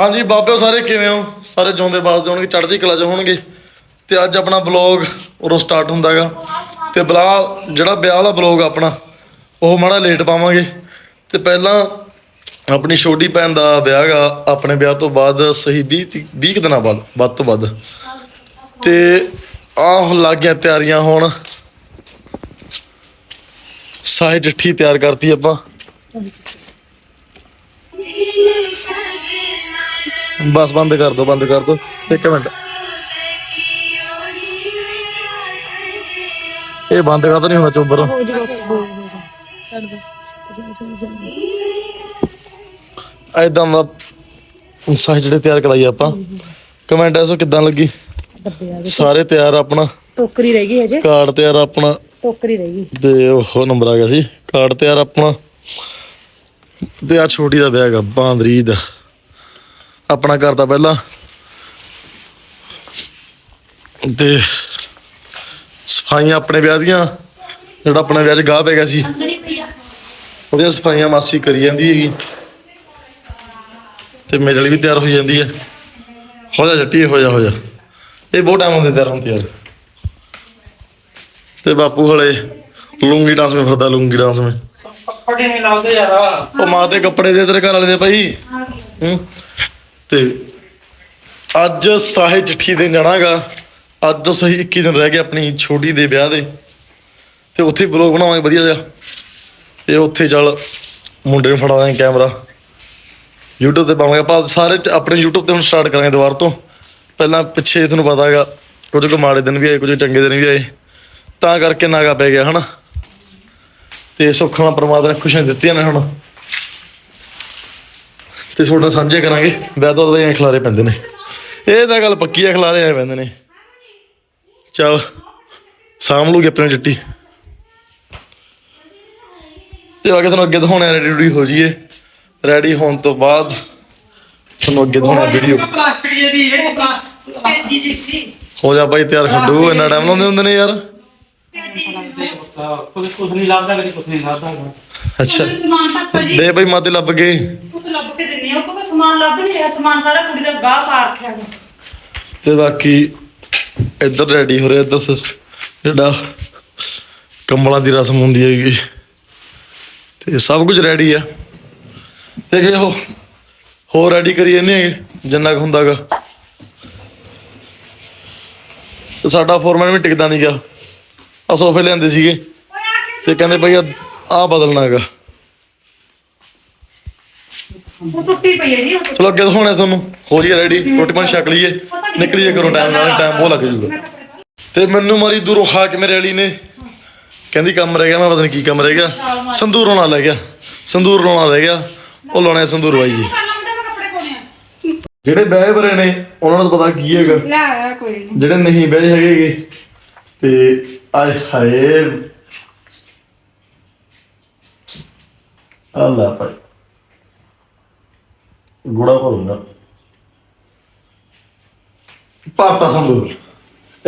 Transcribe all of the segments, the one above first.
ਹਾਂਜੀ ਬਾਬਿਓ ਸਾਰੇ ਕਿਵੇਂ ਹੋ? ਸਾਰੇ ਜਿਉਂਦੇ ਬਾਸ ਹੋਣਗੇ, ਚੜ੍ਹਦੀ ਕਲਾ 'ਚ ਹੋਣਗੇ। ਤੇ ਅੱਜ ਆਪਣਾ ਬਲੌਗ ਉਰੋਂ ਸਟਾਰਟ ਹੁੰਦਾਗਾ। ਤੇ ਬਲਾ, ਜਿਹੜਾ ਵਿਆਹ ਵਾਲਾ ਬਲੌਗ ਆਪਣਾ, ਉਹ ਮਾੜਾ ਲੇਟ ਪਾਵਾਂਗੇ। ਤੇ ਪਹਿਲਾਂ ਆਪਣੀ ਛੋਟੀ ਭੈਣ ਦਾ ਵਿਆਹ ਗਾ ਆਪਣੇ ਵਿਆਹ ਤੋਂ ਬਾਅਦ ਸਹੀ 20 ਤੀ- 20 ਕੁ ਦਿਨਾਂ ਬਾਅਦ, ਵੱਧ ਤੋਂ ਵੱਧ। ਤੇ ਆਹ ਲੱਗ ਗਿਆ ਤਿਆਰੀਆਂ ਹੋਣ। ਸਾਹੇ ਚਿੱਠੀ ਤਿਆਰ ਕਰਤੀ ਆਪਾਂ। ਬਸ ਬੰਦ ਕਰ ਦੋ ਬੰਦ ਕਰ ਦੋ। ਇੱਕ ਮਿੰਟ। ਇਹ ਬੰਦ ਕਰ ਨਹੀਂ ਹੁੰਦਾ ਚੋਬਰ ਐਦਾਂ ਦਾ। ਸਾਹ ਜਿਹੜੇ ਤਿਆਰ ਕਰਾਈ ਆਪਾਂ। ਕਮੈਂਟ ਐਸੋ ਕਿਦਾਂ ਲੱਗੀ? ਸਾਰੇ ਤਿਆਰ ਆਪਣਾ। ਟੋਕਰੀ ਰਹਿ ਗਈ ਹਜੇ। ਕਾਰਡ ਤਿਆਰ ਆਪਣਾ। ਟੋਕਰੀ ਰਹਿ ਗਈ। ਤੇ ਉਹ ਨੰਬਰ ਆ ਗਿਆ ਸੀ। ਕਾਰਡ ਤਿਆਰ ਆਪਣਾ। ਤੇ ਆ ਛੋਟੀ ਦਾ ਵਿਆਹ ਹੈਗਾ ਬਾਂਦਰੀ ਦਾ। ਆਪਣਾ ਘਰ ਦਾ ਪਹਿਲਾਂ। ਤੇ ਸਫਾਈਆਂ ਆਪਣੇ ਵਿਆਹ ਦੀਆਂ ਜਿਹੜਾ ਆਪਣੇ ਵਿਆਹ 'ਚ ਗਾਹ ਪੈ ਗਿਆ ਸੀ। ਉਹਦੀਆਂ ਸਫਾਈਆਂ ਮਾਸੀ ਕਰੀ ਜਾਂਦੀ ਹੈਗੀ ਤੇ ਮੇਰੇ ਲਈ ਵੀ ਤਿਆਰ ਹੋਈ ਜਾਂਦੀ ਹੈ ਹੋ ਜਾ ਜੱਟੀ ਹੋ ਜਾ ਹੋ ਜਾ। ਇਹ ਬਹੁਤ ਟਾਈਮ ਹੁੰਦੇ ਤਿਆਰ ਹੁੰਦੀ ਯਾਰ। ਤੇ ਬਾਪੂ ਹਲੇ ਲੂੰਗੀ ਡਾਂਸ ਵਿੱਚ ਫਿਰਦਾ ਲੂੰਗੀ ਡਾਂਸ ਵਿੱਚ। ਕੱਪੜੇ ਨਹੀਂ ਲਾਉਂਦੇ ਯਾਰ। ਉਹ ਮਾਂ ਦੇ ਕੱਪੜੇ ਦੇ ਤੇਰੇ ਘਰ ਵਾਲੇ ਦੇ ਭਾਈ। ਹੂੰ। ਤੇ ਅੱਜ ਸਾਹੇ ਚਿੱਠੀ ਦੇ ਜਾਣਾਗਾ ਅੱਜ ਤੋਂ ਸਹੀ 21 ਦਿਨ ਰਹਿ ਗਏ ਆਪਣੀ ਛੋਟੀ ਦੇ ਵਿਆਹ ਦੇ। ਤੇ ਉੱਥੇ ਬਲੌਗ ਬਣਾਵਾਂਗੇ, ਵਧੀਆ ਜਿਹਾ। ਤੇ ਉੱਥੇ ਚੱਲ ਮੁੰਡੇ ਨੂੰ ਫੜਾਵਾਂਗੇ ਕੈਮਰਾ YouTube ਤੇ ਪਾਵਾਂਗੇ। ਆਪਾਂ ਸਾਰੇ ਆਪਣੇ YouTube ਤੇ ਹੁਣ ਸਟਾਰਟ ਕਰਾਂਗੇ ਦੁਬਾਰਾ ਤੋਂ। ਪਹਿਲਾਂ ਪਿੱਛੇ ਤੁਹਾਨੂੰ ਪਤਾ ਹੈਗਾ, ਕੁਝ ਕੁ ਮਾੜੇ ਦਿਨ ਵੀ ਆਏ, ਕੁਝ ਚੰਗੇ ਦਿਨ ਵੀ ਆਏ। ਤਾਂ ਕਰਕੇ ਨਾਗਾ ਪੈ ਗਿਆ, ਹਨਾ। ਤੇ ਸੁੱਖਾਂ ਪਰਮਾਤਮਾ ਨੇ ਖੁਸ਼ੀਆਂ ਦਿੱਤੀਆਂ ਨੇ ਹੁਣ। ਤੇ ਤੁਹਾਡਾ ਸਾਂਝੇ ਕਰਾਂਗੇ। ਤੋਂ ਬਾਅਦ ਖਲਾਰੇ ਪੈਂਦੇ ਨੇ। ਇਹ ਤਾਂ ਗੱਲ ਪੱਕੀ ਆ ਖਲਾਰੇ ਆਏ ਪੈਂਦੇ ਨੇ। ਚਲ ਸਾਂਭ ਲੂਗੇ ਆਪਣੇ ਚਿੱਟੀ ਤੇ ਕੇ ਤੁਹਾਨੂੰ ਅੱਗੇ ਦਿਖਾਉਣਾ ਰੈਡੀ ਰੂਡੀ ਹੋ ਜਾਈਏ। ਰੈਡੀ ਹੋਣ ਤੋਂ ਬਾਅਦ ਤੁਹਾਨੂੰ ਅੱਗੇ ਦਿਖਾਉਣਾ ਵੀਡੀਓ ਪਲਾਸਟਿਕ ਜਿਹੀ ਜਿਹੜੀ ਪਲਾਸਟਿਕ ਹੋ ਜਾ ਬਾਈ ਤਿਆਰ ਖੱਡੂ ਇੰਨਾ ਟਾਈਮ ਲਾਉਂਦੇ ਹੁੰਦੇ ਨੇ ਯਾਰ। ਕੁਝ ਕੁਝ ਨਹੀਂ ਲੱਭਦਾ ਕਦੀ ਕੁਝ ਨਹੀਂ ਲੱਭਦਾ। ਅੱਛਾ ਦੇ ਬਾਈ ਮਾਤੇ ਲੱਭ ਗਏ। ਲੱਭ ਕੇ ਦਿੰਨੀ ਆ ਉਹ ਕੋਈ ਸਮਾਨ ਲੱਭ ਨਹੀਂ ਰਿਹਾ ਸਮਾਨ ਸਾਰਾ ਕੁੜੀ ਦਾ ਗਾਹ ਪਾ ਰੱਖਿਆ ਗਾ। ਤੇ ਬਾਕੀ ਇੱਧਰ ਰੈਡੀ ਹੋ ਰਿਹਾ ਦੱਸ ਜਿਹੜਾ ਕੰਬਲਾਂ ਦੀ ਰਸਮ ਹੁੰਦੀ ਹੈਗੀ। ਤੇ ਸਭ ਕੁਝ ਰੈਡੀ ਆ। ਤੇ ਕਿ ਉਹ ਹੋਰ ਰੈਡੀ ਕਰੀ ਜਾਂਦੇ ਹੈਗੇ ਜਿੰਨਾ ਕੁ ਹੁੰਦਾਗਾ ਤੇ ਸਾਡਾ ਫੋਰਮੈਨ ਵੀ ਟਿਕਦਾ ਨਹੀਂ ਗਿਆ ਆ ਸੋਫੇ ਲਿਆਂਦੇ ਸੀਗੇ। ਤੇ ਕਹਿੰਦੇ ਭਈ ਆ ਬਦਲਣਾ ਹੈਗਾ। ਉਹ ਟੁੱਟੀ ਪਈ ਹੈ ਜੀ ਉਹ ਚਲੋ ਅੱਗੇ ਦਿਖਾਉਣਾ ਤੁਹਾਨੂੰ। ਹੋ ਜੀ ਰੈਡੀ ਰੋਟੀ ਪਾਣੀ ਛਕ ਲਈਏ। ਨਿਕਲੀਏ ਕਰੋ ਟਾਈਮ ਨਾਲ ਟਾਈਮ ਬਹੁਤ ਲੱਗ ਜੂਗਾ ਤੇ ਮੈਨੂੰ ਮਾਰੀ ਦੂਰੋਂ ਖਾ ਕੇ ਮੇਰੇ ਵਾਲੀ ਨੇ ਕਹਿੰਦੀ ਕੰਮ ਰਹਿ ਗਿਆ ਮੈਂ ਪਤਾ ਨਹੀਂ ਕੀ ਕੰਮ ਰਹਿ ਗਿਆ। ਸੰਦੂਰ ਹੋਣਾ ਲੈ ਗਿਆ। ਸੰਦੂਰ ਲਾਉਣਾ ਰਹਿ ਗਿਆ। ਉਹ ਲਾਉਣਾ ਸੰਦੂਰ ਬਾਈ ਜੀ। ਜਿਹੜੇ ਬਹਿ ਬਰੇ ਨੇ ਉਹਨਾਂ ਨੂੰ ਪਤਾ ਕੀ ਹੈਗਾ। ਲੈ ਆਇਆ ਕੋਈ ਨਹੀਂ ਜਿਹੜੇ ਨਹੀਂ ਬਹਿ ਹੈਗੇਗੇ ਤੇ ਆਏ ਹਾਏ। ਅੱਲਾ ਭਾਈ। ਗੁੜਾ ਭਰੂੰਗਾ ਪਾਤਾ ਸੰਦੂਰ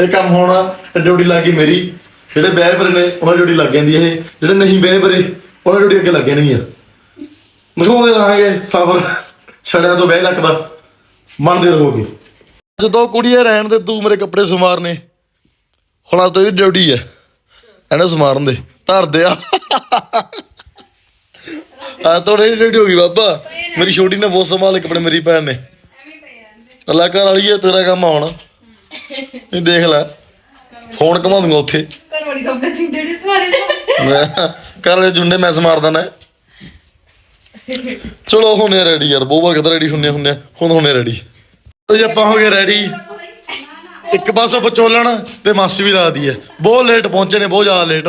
ਇਹ ਕੰਮ ਹੋਣਾ ਡਿਊਟੀ ਲੱਗੀ ਮੇਰੀ। ਜਿਹੜੇ ਬਹਿ ਬਰੇ ਨੇ, ਉਹਨਾਂ ਡਿਊਟੀ ਲੱਗ ਜਾਂਦੀ ਇਹ। ਜਿਹੜੇ ਨਹੀਂ ਬਹਿ ਬਰੇ ਉਹਨਾਂ ਡਿਊਟੀ ਅੱਗੇ ਲੱਗ ਜਾਣੀ ਆ। ਦਿਖਾਉਂਦੇ ਰਹਾਂਗੇ ਸਬਰ। ਛੜਿਆਂ ਤੋਂ ਬਹਿ ਤੱਕ ਦਾ। ਮੰਨਦੇ ਰਹੋਗੇ। ਜਦੋਂ ਕੁੜੀਏ ਰਹਿਣ ਦੇ, ਤੂੰ ਮੇਰੇ ਕੱਪੜੇ ਸਮਾਰਨੇ। ਹੁਣ ਅੱਜ ਤੋਂ ਡਿਊਟੀ ਹੈ। ਇਹਨੇ ਸਮਾਰਨ ਦੇ। ਧਰਦੇ ਆ ਆ ਤੋਂ ਇਹ ਡਿਊਟੀ ਹੋ ਗਈ ਬਾਬਾ? ਮੇਰੀ ਛੋਟੀ ਨੇ ਬਹੁਤ ਸੰਭਾਲੇ ਕੱਪੜੇ ਮੇਰੀ ਭੈਣ ਨੇ। ਅੱਲਾ ਘਰ ਵਾਲੀ ਹੈ ਤੇਰਾ ਕੰਮ ਆਉਣਾ। ਇਹ ਦੇਖ ਲੈ ਫੋਨ ਘਮਾ ਦੂੰਗਾ ਉੱਥੇ। ਘਰ ਵਾਲੀ ਤਾਂ ਆਪਣੇ ਚਿੰਡੇ ਦੀ ਸਵਾਰੀ ਮੈਂ ਘਰ ਵਾਲੇ ਜੁੰਡੇ ਮੈਂ ਸਮਾਰ ਦਣਾ ਚਲੋ ਹੁਣੇ ਰੈਡੀ ਯਾਰ ਬਹੁਤ ਵਾਰ ਕਦ ਰੈਡੀ ਹੁੰਨੇ ਹੁੰਨੇ ਆ, ਹੁਣ ਹੁਣੇ ਰੈਡੀ ਜੀ ਆਪਾਂ ਹੋ ਗਏ ਰੈਡੀ ਇੱਕ ਪਾਸੋਂ ਬਚੋਲਣ ਤੇ ਮਾਸੀ ਵੀ ਲਾਦੀ ਹੈ। ਬਹੁਤ ਲੇਟ ਪਹੁੰਚੇ ਨੇ ਬਹੁਤ ਜ਼ਿਆਦਾ ਲੇਟ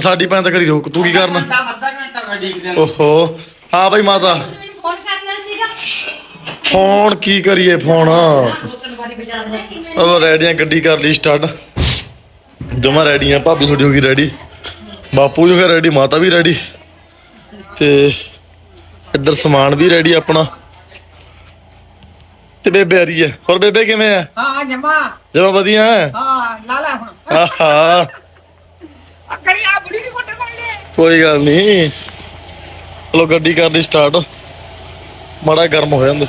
ਸਾਡੀ ਭੈਣ ਤਾਂ ਕਰੀ ਰੋਕ ਤੂੰ ਕੀ ਕਰਨਾ? ਓਹੋ। ਹਾਂ ਭਾਈ ਮਾਤਾ। ਫੋਨ ਕਰਨਾ ਸੀਗਾ ਫੋਨ ਕੀ ਕਰੀਏ ਫੋਨ? ਚਲੋ ਰੈਡੀਆਂ ਗੱਡੀ ਕਰ ਲਈ ਸਟਾਰਟ। ਜਮਾ ਰੈਡੀ ਆ ਭਾਬੀ ਤੁਹਾਡੀ ਹੋ ਗਈ ਰੈਡੀ। ਬਾਪੂ ਜੋ ਹੈ ਰੈਡੀ ਮਾਤਾ ਵੀ ਰੈਡੀ। ਤੇ ਇੱਧਰ ਸਮਾਨ ਵੀ ਰੈਡੀ ਆਪਣਾ। ਤੇ ਬੇਬੇ ਆ ਰਹੀ ਹੈ। ਹੋਰ ਬੇਬੇ ਕਿਵੇਂ ਹੈ? ਹਾਂ ਜਮਾ। ਜਮਾ ਵਧੀਆ ਹੈ? ਹਾਂ ਲਾ ਲੈ ਹੁਣ। ਆਹਾ। ਅਕੜੀ ਆ ਬੁੜੀ ਦੀ ਫੋਟੋ ਕੋਲ ਲੈ ਕੋਈ ਗੱਲ ਨਹੀਂ। ਚਲੋ ਗੱਡੀ ਕਰ ਸਟਾਰਟ ਮਾੜਾ ਗਰਮ ਹੋ ਜਾਂਦਾ।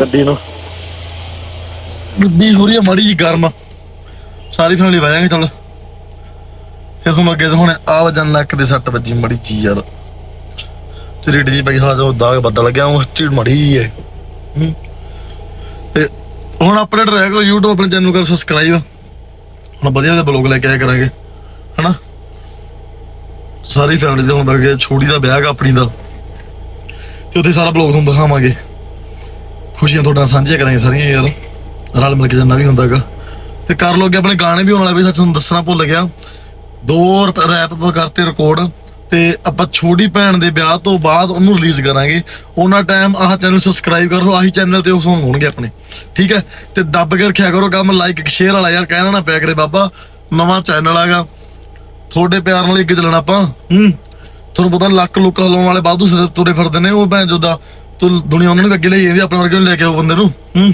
ਗੱਡੀ ਨੂੰ। ਗੱਡੀ ਹੋ ਰਹੀ ਹੈ ਮਾੜੀ ਜੀ ਗਰਮ ਸਾਰੀ ਫੈਮਿਲੀ ਬਹਿ ਜਾਗੇ ਚੱਲ। ਫਿਰ ਤੁਹਾਨੂੰ ਅੱਗੇ ਤੋਂ ਹੁਣ ਆ ਵਜਨ ਲੱਕ ਦੇ ਸੱਟ ਵੱਜੀ ਮੜੀ ਚੀਜ਼ ਯਾਰ। ਤੇ ਰੇਡ ਪਈ ਸਾਲਾ ਜੋ ਦਾਗ ਬੱਦਲ ਲੱਗਿਆ, ਉਹ ਚੀੜ ਮੜੀ ਹੈ। ਤੇ ਹੁਣ ਅਪਡੇਟ ਰਹਿ ਕਰੋ YouTube, ਆਪਣੇ ਚੈਨਲ ਕਰ ਸਬਸਕ੍ਰਾਈਬ ਹੁਣ ਵਧੀਆ ਵਧੀਆ ਬਲੌਗ ਲੈ ਕੇ ਆਇਆ ਕਰਾਂਗੇ। ਹਨਾ? ਸਾਰੀ ਫੈਮਿਲੀ ਦੇ ਹੁੰਦਾ ਅੱਗੇ ਛੋਟੀ ਦਾ ਵਿਆਹ ਹੈ ਆਪਣੀ ਦਾ। ਤੇ ਉੱਥੇ ਸਾਰਾ ਬਲੌਗ ਤੁਹਾਨੂੰ ਦਿਖਾਵਾਂਗੇ। ਖੁਸ਼ੀਆਂ ਤੁਹਾਡਾ ਸਾਂਝੀਆਂ ਕਰਾਂਗੇ ਸਾਰੀਆਂ ਯਾਰ। ਰਲ ਮਿਲ ਕੇ ਜੰਨਾ ਵੀ ਹੁੰਦਾਗਾ ਤੇ ਕਰ ਲੋਗੇ ਆਪਣੇ ਗਾਣੇ ਵੀ ਆਉਣ ਵਾਲੇ ਵੀ, ਸੱਚ ਤੁਹਾਨੂੰ ਦੱਸਣਾ ਭੁੱਲ ਗਿਆ। ਦੋ ਰੈਪ ਕਰਤੇ ਰਿਕਾਰਡ ਤੇ ਆਪਾਂ ਛੋਟੀ ਭੈਣ ਦੇ ਵਿਆਹ ਤੋਂ ਬਾਅਦ ਉਹਨੂੰ ਰਿਲੀਜ਼ ਕਰਾਂਗੇ। ਉਹਨਾਂ ਟਾਈਮ ਆਹ ਚੈਨਲ ਸਬਸਕ੍ਰਾਈਬ ਕਰੋ ਆਹੀ ਚੈਨਲ ਤੇ ਉਹ ਸੌਂਗ ਹੋਣਗੇ ਆਪਣੇ। ਠੀਕ ਹੈ? ਤੇ ਦੱਬ ਕੇ ਰੱਖਿਆ ਕਰੋ ਕੰਮ ਲਾਈਕ ਸ਼ੇਅਰ ਵਾਲਾ ਯਾਰ, ਕਹਿਣਾ ਨਾ ਪਿਆ ਕਰੇ ਬਾਬਾ। ਨਵਾਂ ਚੈਨਲ ਆਗਾ। ਤੁਹਾਡੇ ਪਿਆਰ ਨਾਲ ਹੀ ਅੱਗੇ ਚੱਲਣਾ ਆਪਾਂ। ਹੂੰ। ਤੁਹਾਨੂੰ ਪਤਾ ਲੱਕ ਲੁੱਕ ਹਲਾਉਣ ਵਾਲੇ ਬਾਦੂ ਸਿਰ ਤੁਰੇ ਫਿਰਦੇ ਨੇ ਉਹ ਭੈਣ ਜੋਦਾ ਤੂੰ ਦੁਨੀਆ ਉਹਨਾਂ ਨੂੰ ਅੱਗੇ ਲਈ ਜਾਂਦੀ ਆਪਣੇ ਵਰਗੇ ਨੂੰ ਲੈ ਕੇ ਆਓ ਬੰਦੇ ਨੂੰ। ਹੂੰ।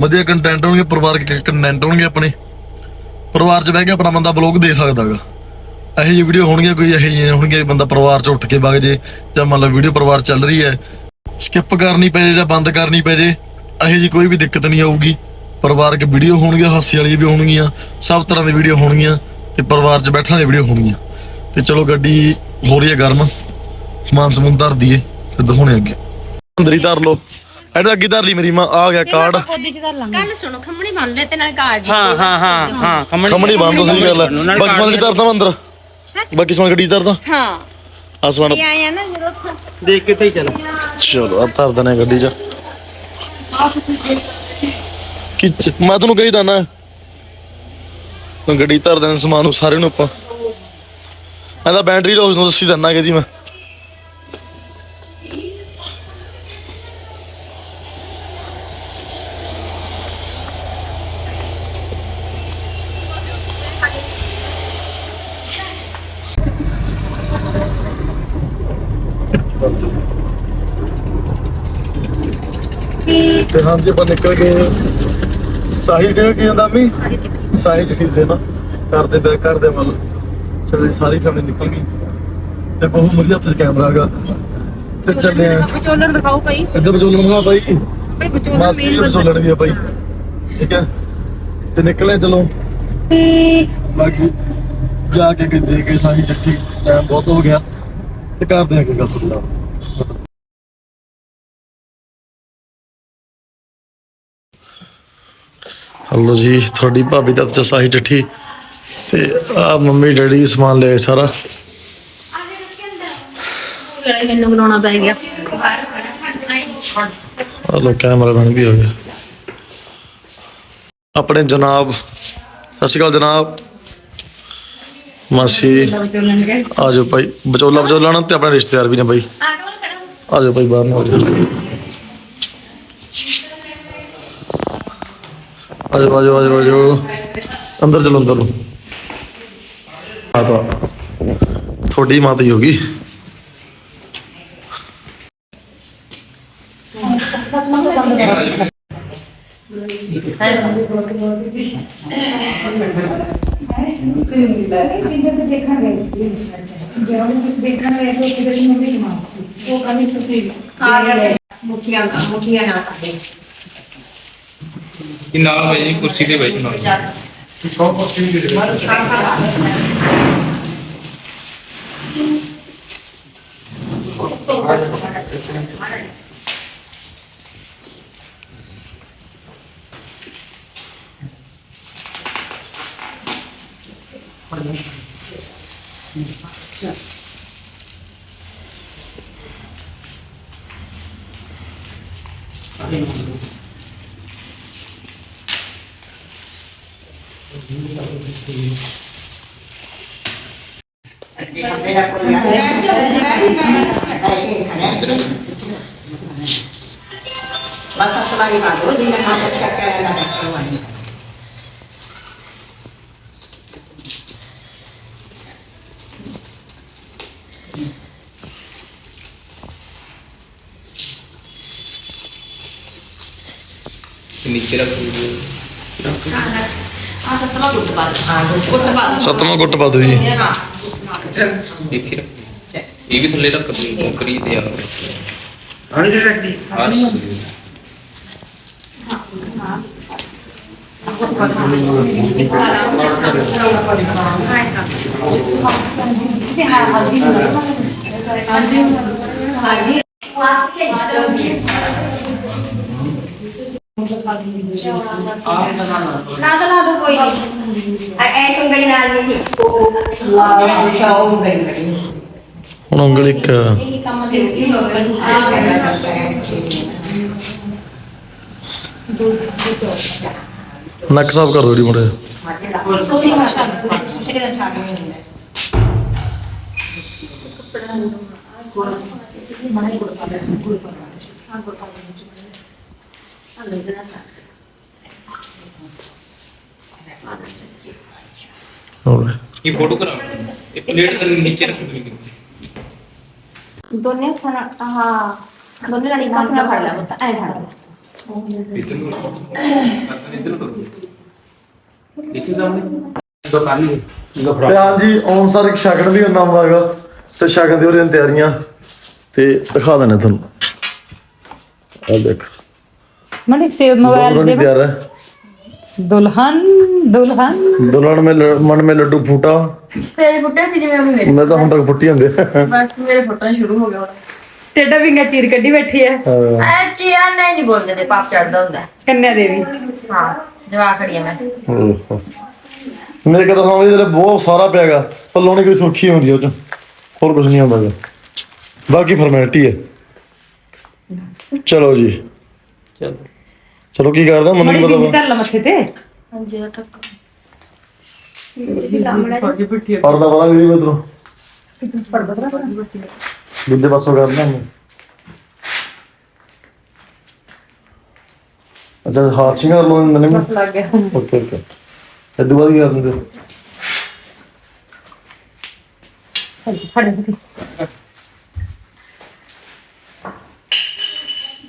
ਵਧੀਆ ਕੰਟੈਂਟ ਹੋਣਗੇ ਪਰਿਵਾਰਕ ਕੰਟੈਂਟ ਹੋਣਗੇ ਆਪਣੇ। ਪਰਿਵਾਰ 'ਚ ਬਹਿ ਕੇ ਆਪਣਾ ਬੰਦਾ ਬਲੌਗ ਦੇ ਸਕਦਾਗਾ ਇਹੋ ਜਿਹੀ ਵੀਡੀਓ ਹੋਣਗੀਆਂ ਕੋਈ ਇਹੋ ਜਿਹੀਆਂ ਹੋਣਗੀਆਂ ਬੰਦਾ ਪਰਿਵਾਰ 'ਚ ਉੱਠ ਕੇ ਵਗ ਜੇ ਜਾਂ ਮੰਨ ਲਓ ਵੀਡੀਓ ਪਰਿਵਾਰ ਚੱਲ ਰਹੀ ਹੈ। ਸਕਿਪ ਕਰਨੀ ਪੈ ਜੇ ਜਾਂ ਬੰਦ ਕਰਨੀ ਪੈ ਜੇ ਇਹੋ ਜਿਹੀ ਕੋਈ ਵੀ ਦਿੱਕਤ ਨਹੀਂ ਆਊਗੀ। ਪਰਿਵਾਰਕ ਵੀਡੀਓ ਹੋਣਗੀਆਂ ਹਾਸੇ ਵਾਲੀਆਂ ਵੀ ਹੋਣਗੀਆਂ ਸਭ ਤਰ੍ਹਾਂ ਦੀ ਵੀਡੀਓ ਹੋਣਗੀਆਂ। ਤੇ ਪਰਿਵਾਰ 'ਚ ਬੈਠਣ ਵਾਲੀ ਵੀਡੀਓ ਹੋਣਗੀਆਂ। ਤੇ ਚਲੋ ਗੱਡੀ ਹੋ ਰਹੀ ਹੈ ਗਰਮ। ਸਮਾਨ ਸਮੂਨ ਧਰ ਦਈਏ ਫਿਰ ਦਿਖਾਉਣੇ ਅੱਗੇ। ਅੰਦਰ ਹੀ ਧਰ ਲਓ। ਇਹਦਾ ਅੱਗੇ ਧਰ ਲਈ ਮੇਰੀ ਮਾਂ ਆ ਗਿਆ ਕਾਰਡ ਕੋਦੀ ਚ ਧਰ ਲਾਂਗੇ। ਗੱਲ ਸੁਣੋ ਖੰਮਣੀ ਮੰਨ ਲੈ ਤੇ ਨਾਲ ਕਾਰਡ ਹਾਂ ਹਾਂ ਹਾਂ ਹਾਂ ਖੰਮਣੀ ਖਮਣੀ ਬੰਦ ਸਹੀ ਗੱਲ ਹੈ। ਬਾਕੀ ਸਮਾਨ ਕੀ ਧਰਦਾ ਮੈਂ ਅੰਦਰ? ਬਾਕੀ ਸਮਾਨ ਗੱਡੀ 'ਚ ਧਰਦਾ? ਹਾਂ। ਆ ਸਮਾਨ ਇਹ ਆਇਆ ਨਾ ਜਦੋਂ ਉੱਥੋਂ ਦੇਖ ਕੇ ਤੇ ਚਲੋ। ਚਲੋ ਆ ਧਰ ਦਨੇ ਗੱਡੀ 'ਚ। ਕਿੱਚ ਮੈਂ ਤੁਹਾਨੂੰ ਕਹੀ ਦਨਾ ਗੱਡੀ ਧਰ ਦੇਣ ਸਮਾਨ ਨੂੰ ਸਾਰੇ ਨੂੰ ਆਪਾਂ। ਇਹਦਾ ਬੈਟਰੀ ਲੋਸ ਨੂੰ ਦੱਸੀ ਦਨਾ ਕਿਹਦੀ ਮੈਂ। ਤੇ ਹਾਂ ਜੀ ਆਪਾਂ ਨਿਕਲ ਗਏ। ਸਾਹੀ ਡੇ ਕੀ ਹੁੰਦਾ ਮੀ? ਸਾਹੀ ਚਿੱਠੀ। ਦੇ ਨਾ ਕਰਦੇ ਬੈਕ ਕਰਦੇ ਵੱਲ। ਚਲੋ ਸਾਰੀ ਫੈਮਿਲੀ ਨਿਕਲ ਗਈ। ਤੇ ਬਹੁਤ ਮਰੀ ਹੱਥ 'ਚ ਕੈਮਰਾ ਹੈਗਾ। ਤੇ ਚੱਲੇ ਆ। ਵਿਚੋਲਣ ਦਿਖਾਓ ਭਾਈ। ਇੱਧਰ ਵਿਚੋਲਣ ਦਾ ਬਾਈ ਭਾਈ ਵਿਚੋਲਣ ਮਾਸੀ ਵੀ ਵਿਚੋਲਣ ਵੀ ਆ ਬਾਈ ਠੀਕ ਹੈ? ਤੇ ਨਿਕਲੇ ਚਲੋ। ਬਾਕੀ ਜਾ ਕੇ ਦੇ ਕੇ ਸਾਹੀ ਚਿੱਠੀ। ਟਾਈਮ ਬਹੁਤ ਹੋ ਗਿਆ। ਤੇ ਕਰਦੇ ਆ ਗੱਲ ਤੁਹਾਡੇ ਨਾਲ ਹਲੋ ਜੀ ਤੁਹਾਡੀ ਭਾਬੀ ਦਾ ਤੇ ਸਾਹੀ ਚਿੱਠੀ ਤੇ ਆ ਮੰਮੀ ਡੈਡੀ ਸਮਾਨ ਲੈ ਆਏ ਸਾਰਾ। ਜਿਹੜਾ ਮੈਨੂੰ ਬਣਾਉਣਾ ਪੈ ਗਿਆ। ਆ ਲੋ ਕੈਮਰਾਮੈਨ ਵੀ ਹੋ ਗਿਆ। ਆਪਣੇ ਜਨਾਬ ਸਤਿ ਸ਼੍ਰੀ ਅਕਾਲ ਜਨਾਬ। ਮਾਸੀ ਵਿਚੋਲਣ ਕੇ ਆ ਜਾਓ ਭਾਈ ਵਿਚੋਲਾ ਵਿਚੋਲਣ ਤੇ ਆਪਣੇ ਰਿਸ਼ਤੇਦਾਰ ਵੀ ਨੇ ਬਾਈ ਆ ਜਾਓ ਭਾਈ ਬਾਹਰ ਨੂੰ ਆ ਜਾਓ ਆ ਜਾਓ ਆ ਜਾਓ ਆ ਜਾਓ, ਆ ਜਾਓ ਅੰਦਰ ਚਲੋ ਅੰਦਰ ਨੂੰ ਆ ਤਾਂ ਤੁਹਾਡੀ ਮਾਤਾ ਹੀ ਹੋਗੀ ਮੁੱਠੀਆਂ ਮੁੱਠੀਆਂ ਨਾਲ ਕਰਦੇ। ਕਿ ਨਾਲ ਬਈ ਜੀ ਕੁਰਸੀ ਤੇ ਬੈਠ ਨਾਲ ਬਸ ਸਭ ਤੋਂ ਵਾਰੀ ਬਾਤ ਹੋ ਜਿੰਨੇ ਹੱਥ ਚੱਕ ਕੇ ਰਹਿਣਾ ਹੈ ਨੀਚੇ ਰੱਖ ਦਿਓ ਆ ਸਤਵਾ ਗੁੱਟ ਪਾ ਦੇ ਜੀ। ਇਹ ਵੀ ਥੱਲੇ ਰੱਖ ਦੇ ਕੋਕਰੀ ਦੇ ਆ। ਆਣੀ ਤੇ ਰੱਖ? ਦੀ ਆਣੀ ਹਾਂਜੀ ਹਾਂਜੀ ਸੰਗੜੀ ਨਾਲ ਨਹੀਂ ਸੀ ਉਹ ਲਾ ਚਾਉ ਗੜੀ ਗੜੀ ਹੁਣ ਉਂਗਲ ਇੱਕ ਇਹ ਕੰਮ ਦੇ ਕੀ ਹੋ ਗਿਆ ਆ ਕਰਨਾ ਕਰਦਾ ਹੈ ਨੱਕ ਸਾਫ਼ ਕਰ ਦੋ ਜੀ ਮੁੰਡੇ ਤੁਸੀਂ ਮਸ਼ਾ ਕਿਹੜਾ ਸਾਗ ਨਹੀਂ ਹੁੰਦਾ ਹੋਰ ਇਹ ਫੋਟੋ ਕਰਾ ਇਹ ਪਲੇਟ ਕਰ ਨੀਚੇ ਰੱਖ ਦੇ ਦੋਨੇ ਖਾਣਾ ਹਾਂ। ਦੋਨੇ ਲੜੀ ਨਾਲ ਆਪਣਾ ਫੜ ਲਾ। ਪੁੱਤ ਐ ਫੜ ਲਾ। ਇਧਰ ਨੂੰ ਇਧਰ ਨੂੰ ਦੇਖੋ ਸਾਹਮਣੇ? ਦੁਕਾਨੀ ਤੇ ਹਾਂਜੀ ਔਨ ਸਰ ਇੱਕ ਸ਼ਗਨ ਵੀ ਹੁੰਦਾ ਹੁੰਦਾ ਹੈਗਾ। ਤੇ ਸ਼ਗਨ ਦੀ ਹੋ ਰਹੀਆਂ ਤਿਆਰੀਆਂ। ਤੇ ਦਿਖਾ ਦਿੰਦੇ ਤੁਹਾਨੂੰ। ਆ ਦੇਖ। ਮਨੀ ਸੇ ਬਹੁਤ ਮੋਬਾਈਲ ਦੇ ਤਿਆਰ ਹੈ ਦੁਲਹਨ ਦੁਲਹਨ। ਦੁਲਹਨ ਮੇ ਲ- ਮਨ ਮੇ ਲੱਡੂ ਫੂਟਾ। ਤੇਰੇ ਫੁੱਟੇ ਸੀ ਜਿਵੇਂ ਉਹ ਮੇਰੇ ਮੈਂ ਤਾਂ ਹੁਣ ਤੱਕ ਫੁੱਟੀ। ਹੁੰਦੇ ਬਸ ਮੇਰੇ ਫੁੱਟਣਾ ਸ਼ੁਰੂ ਹੋ ਗਿਆ ਹੁਣ। ਟੇਡਾ ਵਿੰਗਾ ਚੀਰ ਕੱਢੀ ਬੈਠੀ ਹਾਂ। ਐ ਚੀਆ ਨਹੀਂ ਨਹੀਂ ਬੋਲਦੇ ਤੇ ਪਾਪ ਚੜਦਾ ਹੁੰਦਾ। ਕੰਨਿਆ ਦੇਵੀ ਹਾਂ ਜਵਾਬ ਖੜੀ ਆ ਮੈਂ। ਓਹੋ। ਮੇਰੇ ਕਹਤਾ ਸਮਝ ਜਿਹੜੇ ਬਹੁਤ ਸਾਰਾ ਪਿਆਗਾ ਪਰ ਲਾਉਣੀ ਕੋਈ ਸੁਰਖੀ ਹੁੰਦੀ ਉਹ ਚ। ਹੋਰ ਕੁਝ ਨਹੀਂ ਹੁੰਦਾ ਗਾ। ਬਾਕੀ ਫਾਰਮੈਲਿਟੀ ਹੈ ਚਲੋ ਜੀ। ਚਲ। ਚਲੋ ਕੀ ਕਰਦਾ? ਮੈਨੂੰ ਨਹੀਂ ਪਤਾ ਧਰ ਲਾ ਮੱਥੇ ਤੇ। ਹਾਂਜੀ ਦਾ ਟੱਕ। ਪਰਦਾ ਵਾਲਾ ਵੀ ਦੂਜੇ ਪਾਸੋਂ ਕਰਨਾ ਮੈਂ। ਅੱਛਾ ਹਾਰ ਸ਼ਿੰਗਾਰ ਲੋ ਦਿੰਦੇ ਨੇ। ਬਸ ਲੱਗ ਗਿਆ। Okay okay. ਇਹ ਦੁਬਾਰਾ ਹੀ ਕਰ ਦਿੰਦੇ? ਫੜ ਦੇ ਇੱਥੇ ਦਿਖਾਤੀ ਅੱਲਾਹ ਪਰ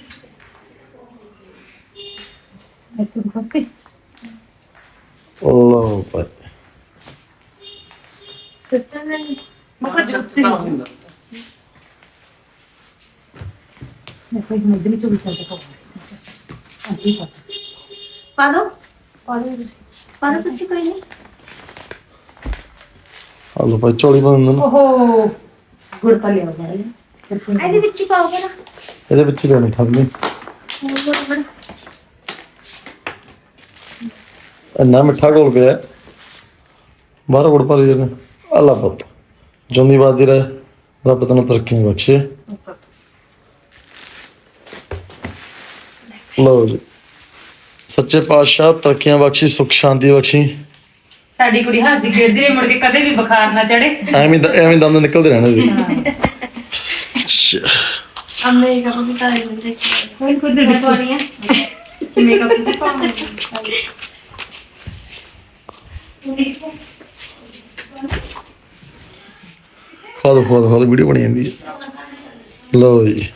ਮਗਰ ਜੁੱਤੀ ਮੈਂ ਕੋਈ ਮਦਨੀ ਚੋਂ ਚੱਲਦਾ ਕੋ ਹਾਂ ਠੀਕ ਹੈ ਪਾ ਦੋ ਪਾ ਦੋ ਪਾ ਦੋ ਤੁਸੀਂ ਕੋਈ ਨਹੀਂ ਹਲੋ ਭਾਈ ਚੌੜੀ ਬੰਦ ਨਾ ਓਹੋ ਗੁੜ ਤਾਂ ਲਿਆ ਗਿਆ ਇਹਦੇ ਵਿੱਚ ਹੀ ਪਾਓਗੇ ਨਾ ਇਹਦੇ ਵਿੱਚ ਹੀ ਲੈਣੀ ਖਾਂਦੇ ਇੰਨਾ ਮਿੱਠਾ ਘੋਲ ਪਿਆ ਬਾਹਰ ਗੁੜ ਪਾ ਦੇ ਜਨ ਅੱਲਾ ਬੱਪ ਜੰਦੀ ਬਾਦੀ ਰਹਿ। ਰੱਬ ਤੈਨੂੰ ਤਰੱਕੀ ਬਖਸ਼ੇ। ਲੋ ਜੀ। ਸੱਚੇ ਪਾਤਸ਼ਾਹ ਤਰੱਕੀਆਂ ਬਖਸ਼ੀ ਸੁਖ ਸ਼ਾਂਤੀ ਬਖਸ਼ੀ। ਸਾਡੀ ਕੁੜੀ ਹੱਥ ਦੀ ਖੇਡਦੀ ਰਹੀ ਮੁੜ ਕੇ ਕਦੇ ਵੀ ਬੁਖਾਰ ਨਾ ਚੜੇ ਐਵੇਂ ਐਵੇਂ ਦੰਦ ਨਿਕਲਦੇ ਰਹਿਣਾ ਜੀ ਅੱਛਾ। ਅਮਰੀਕਾ ਤੋਂ ਵੀ ਕਿ ਕੋਈ ਕੁਝ ਨਹੀਂ ਹੈ ਜਿਵੇਂ ਕਿ ਕਿਸੇ ਪਾਉਣੀ। ਖਾ ਦੋ ਖਾ ਦੋ ਖਾ ਦੋ ਵੀਡੀਓ ਬਣੀ ਜਾਂਦੀ ਹੈ। ਲਓ ਜੀ।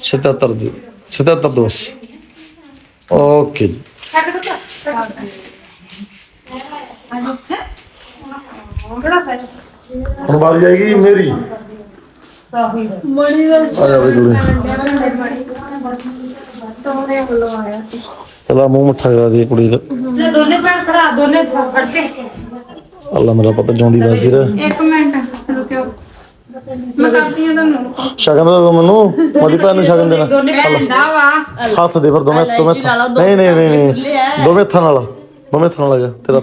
ਸਤਿਆਤਰ ਦੀ ਸਤਿਆਤਰ ਦੋਸ ਓਕੇ ਜੀ। ਹੁਣ ਵਾਰੀ ਆਏਗੀ ਮੇਰੀ? ਮਣੀ ਮੂੰਹ ਮਠਾ ਕਰਾ ਦੇ ਕੁੜੀ ਦਾ। ਦੋਨੇ ਪੈਰ ਖੜਾ ਦੋਨੇ ਫੜ ਕੇ। ਅੱਲਾ ਮੇਰਾ ਪਤਾ ਜਾਂਦੀ ਬਾਜ਼ੀ ਰ ਇੱਕ ਮਿੰਟ ਸ਼ਗਨ ਦਾ ਮੈਨੂੰ। ਮਦੀ ਭੈਣ ਨੂੰ ਸ਼ਗਨ ਦੇਣਾ। ਦੋਨੇ ਦਾ ਵਾ। ਹੱਥ ਦੇ ਫਿਰ ਦੋਵੇਂ ਦੋਵੇਂ ਨਹੀਂ ਨਹੀਂ ਨਹੀਂ ਨਹੀਂ। ਦੋਵੇਂ ਹੱਥਾਂ ਨਾਲ ਦੋਵੇਂ ਹੱਥਾਂ ਨਾਲ ਜਾ। ਤੇਰਾ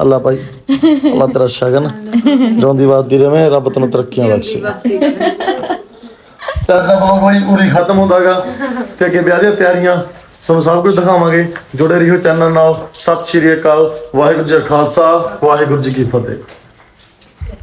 ਅੱਲਾ ਭਾਈ, ਅੱਲਾ ਤੇਰਾ ਸ਼ਗਨ ਜਿਉਂਦੀ ਵਾਦੀ ਰਵੇਂ, ਰੱਬ ਤੈਨੂੰ ਤਰੱਕੀਆਂ ਬਖਸ਼ੇ। ਤਾਂ ਦਾ ਬਲੌਗ ਭਾਈ ਉਰੀ ਖਤਮ ਹੁੰਦਾਗਾ ਤੇ ਅੱਗੇ ਵਿਆਹ ਦੀਆਂ ਤਿਆਰੀਆਂ ਤੁਹਾਨੂੰ ਸਭ ਕੁਝ ਦਿਖਾਵਾਂਗੇ। ਜੁੜੇ ਰਹੀਓ ਚੈਨਲ ਨਾਲ। ਸਤਿ ਸ਼੍ਰੀ ਅਕਾਲ, ਵਾਹਿਗੁਰੂ ਜੀ ਖਾਲਸਾ, ਵਾਹਿਗੁਰੂ ਜੀ ਕੀ ਫਤਿਹ।